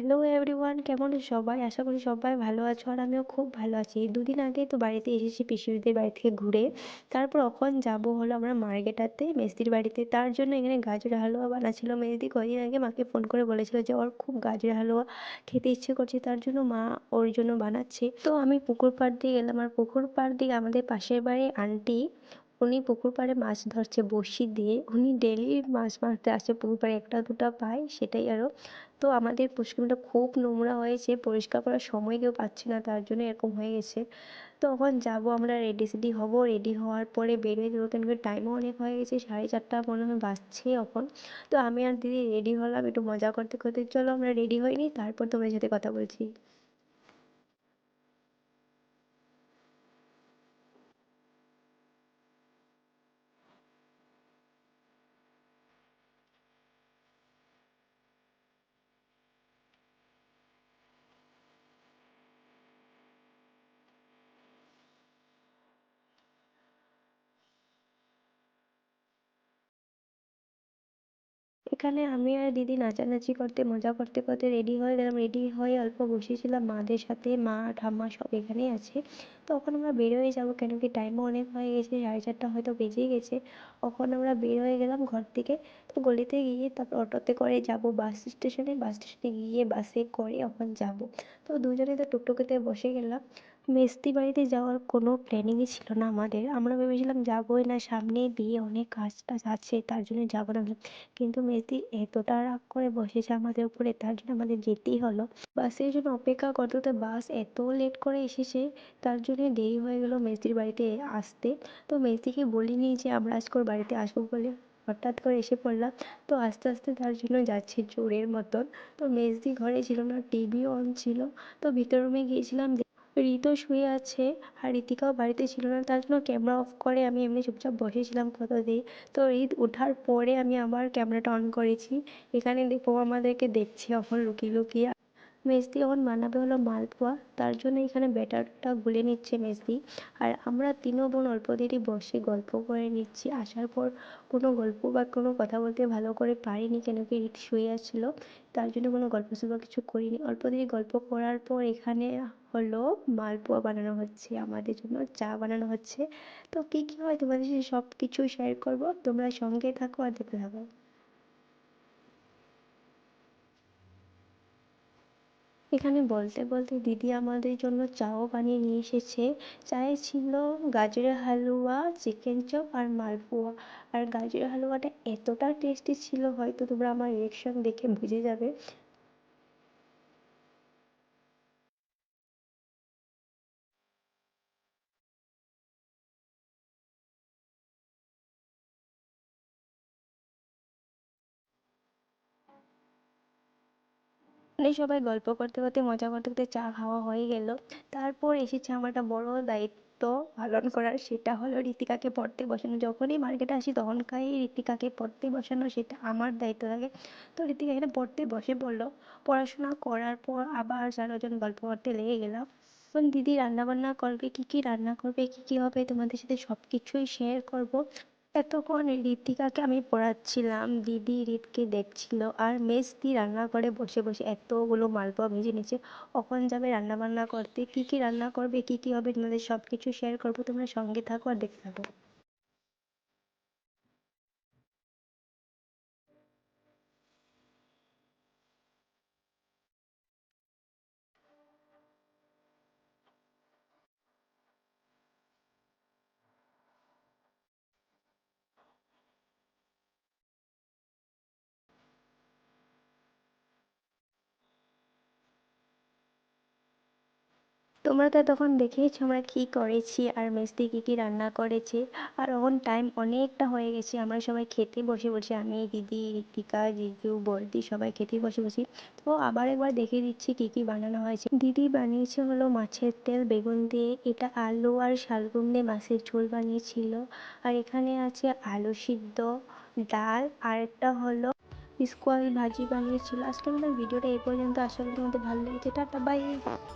Hello everyone কেমন সবাই? আশা করি সবাই ভালো আছো আর আমিও খুব ভালো আছি। দুদিন আগে তো বাড়িতে এসেছি পিসিদের বাড়ি থেকে ঘুরে। তারপর এখন যাব হলো আমরা মার্কেটাতে মেসির বাড়িতে। তার জন্য এখানে গাজর হালুয়া বানাচ্ছিল। মেহেদি কদিন আগে মাকে ফোন করে বলেছিল যে ওর খুব গাজর হালুয়া খেতে ইচ্ছে করছে, তার জন্য মা ওর জন্য বানাচ্ছে। তো আমি পুকুর পাড় দিয়ে গেলাম। আর পুকুর পাড় দিয়ে আমাদের পাশের বাড়ির আন্টি উনি পুকুর পাড়ে মাছ ধরছে, বড়শি দিয়ে। উনি ডেলি মাছ মারতে আসে পুকুর পাড়ে, একটা দুটো পায় সেটাই আরও তো আমাদের পুষ্কুনিটা খুব নোংরা হয়েছে, পরিষ্কার করার সময় কেউ পাচ্ছে না, তার জন্য এরকম হয়ে গেছে। তখন যাব আমরা রেডি সেডি হব। রেডি হওয়ার পরে বেরিয়ে কেন টাইমও অনেক হয়ে গেছে, সাড়ে চারটা মনে হয় বাজছে এখন। তো আমি আর দিদি রেডি হলাম, একটু মজা করতে করতে। চলো আমরা রেডি হইনি তারপর তোমাদের সাথে কথা বলছি। এখানে আমি আর দিদি নাচানাচি করতে, মজা করতে করতে রেডি হয়ে গেলাম। রেডি হয়ে অল্প বসেছিলাম। মাদের সাথে, মা, ঠাম্মা সব এখানেই আছে। তখন আমরা বের হয়ে যাব কেন কি টাইমও অনেক হয়ে গেছে, সাড়ে চারটা হয়তো বেজেই গেছে। তখন আমরা বের হয়ে গেলাম ঘর থেকে। তো গলিতে গিয়ে তারপর অটোতে করে যাব বাস স্টেশনে বাস স্টেশনে গিয়ে বাসে করে এখন যাব। তো দুজনে তো টুকটুকিতে বসে গেলাম। মেস্তি বাড়িতে যাওয়ার কোনো প্ল্যানিংই ছিল না আমাদের। আমরা ভেবেছিলাম যাবোই না সামনে বিয়ে, অনেক কাজ টাজ আছে, তার জন্য যাব না। কিন্তু মেয়েটি এতটা রাগ করে বসেছে আমাদের উপরে, তার জন্য আমাদের যেতেই হলো। বাসের জন্য অপেক্ষা করতে বাস এত লেট করে এসেছে, তার জন্য দেরি হয়ে গেলো মেসির বাড়িতে আসতে। তো মেসিকে বলিনি যে আমরা আজকে ওর বাড়িতে আসব বলে। হঠাৎ করে এসে পড়লাম। তো আস্তে আস্তে তার জন্য যাচ্ছি জোরের মতন। তো মেজদি ঘরে ছিল না টিভি অন ছিল। তো ভিতর রুমে গিয়েছিলাম ঋতু শুয়ে আছে আর ঋতিকাও বাড়িতে ছিল না, তার জন্য ক্যামেরা অফ করে আমি এমনি চুপচাপ বসেছিলাম কত দিয়ে। তো ঈদ ওঠার পরে আমি আবার ক্যামেরাটা অন করেছি। এখানে দেখো আমাদেরকে দেখছে এখন লুকিয়ে লুকিয়ে। মেজদি এখন বানাবে হলো মালপোয়া। তার জন্য এখানে ব্যাটারটা গুলে নিচ্ছে মেজদি। আর আমরা তিনও বোন অল্প দেরি বসে গল্প করে নিচ্ছি। আসার পর কোনো গল্প বা কোনো কথা বলতে ভালো করে পারিনি কেন কি ঋত শুয়ে আসছিল তার জন্য কোনো গল্প সল্প কিছু করিনি। অল্প দেরি গল্প করার পর এখানে হলো মালপোয়া বানানো হচ্ছে, আমাদের জন্য চা বানানো হচ্ছে। তো কী কী হয় তোমাদের সাথে সব কিছু শেয়ার করব। তোমরা সঙ্গে থাকো আর দেখতে থাকো। এখানে বলতে বলতে দিদি আমাদের জন্য চাও বানিয়ে নিয়ে এসেছে। চায়ে ছিল গাজরের হালুয়া চিকেন চপ আর মালপোয়া। আর গাজরের হালুয়াটা এতটা টেস্টি ছিল, হয়তো তোমরা আমার রিয়েকশন দেখে বুঝে যাবে। মানে সবাই গল্প করতে করতে, মজা করতে করতে চা খাওয়া হয়ে গেল। তারপর এসেছে আমার একটা বড় দায়িত্ব পালন করার, সেটা হলো ঋতিকাকে পড়তে বসানো। যখনই মার্কেটে আসি তখনকারই ঋতিকাকে পড়তে বসানো, সেটা আমার দায়িত্ব থাকে। তো ঋতিকা এখানে পড়তে বসে পড়ল। পড়াশোনা করার পর আবার চারজন গল্প করতে লেগে গেলাম। এখন দিদি রান্নাবান্না করবে, কী কী রান্না করবে, কী কী হবে তোমাদের সাথে সব কিছুই শেয়ার করব। এতক্ষণ ঋতিকাকে আমি পড়াচ্ছিলাম, দিদি ঋতকে দেখছিল আর মেজদি রান্নাঘরে বসে বসে এতগুলো মালপোয়া ভেজে নিচ্ছে কখন যাবে রান্না বান্না করতে? কি কি রান্না করবে? কি কি হবে? তোমাদের সব কিছু শেয়ার করব। তোমরা সঙ্গে থাকো আর দেখতে থাকো। তোমরা তো তখন দেখেইছো আমরা কী করেছি, আর মেজদি কী কী রান্না করেছে। আর এখন টাইম অনেকটা হয়ে গেছে, আমরা সবাই খেতে বসে বসে, আমি, দিদি ঋতিকা জিজু বড়দি সবাই খেতে বসে বসি। তো আবার একবার দেখিয়ে দিচ্ছি কী কী বানানো হয়েছে। দিদি বানিয়েছে হলো মাছের তেল, বেগুন দিয়ে, এটা আলু আর শালগম দিয়ে মাছের ঝোল বানিয়েছিল। আর এখানে আছে আলু সিদ্ধ, ডাল, আর একটা হলো স্কোয়াশ ভাজি বানিয়েছিল। আজকে আমাদের ভিডিওটা এই পর্যন্ত, আশা করি তোমাদের ভালো লেগেছে। Tata bye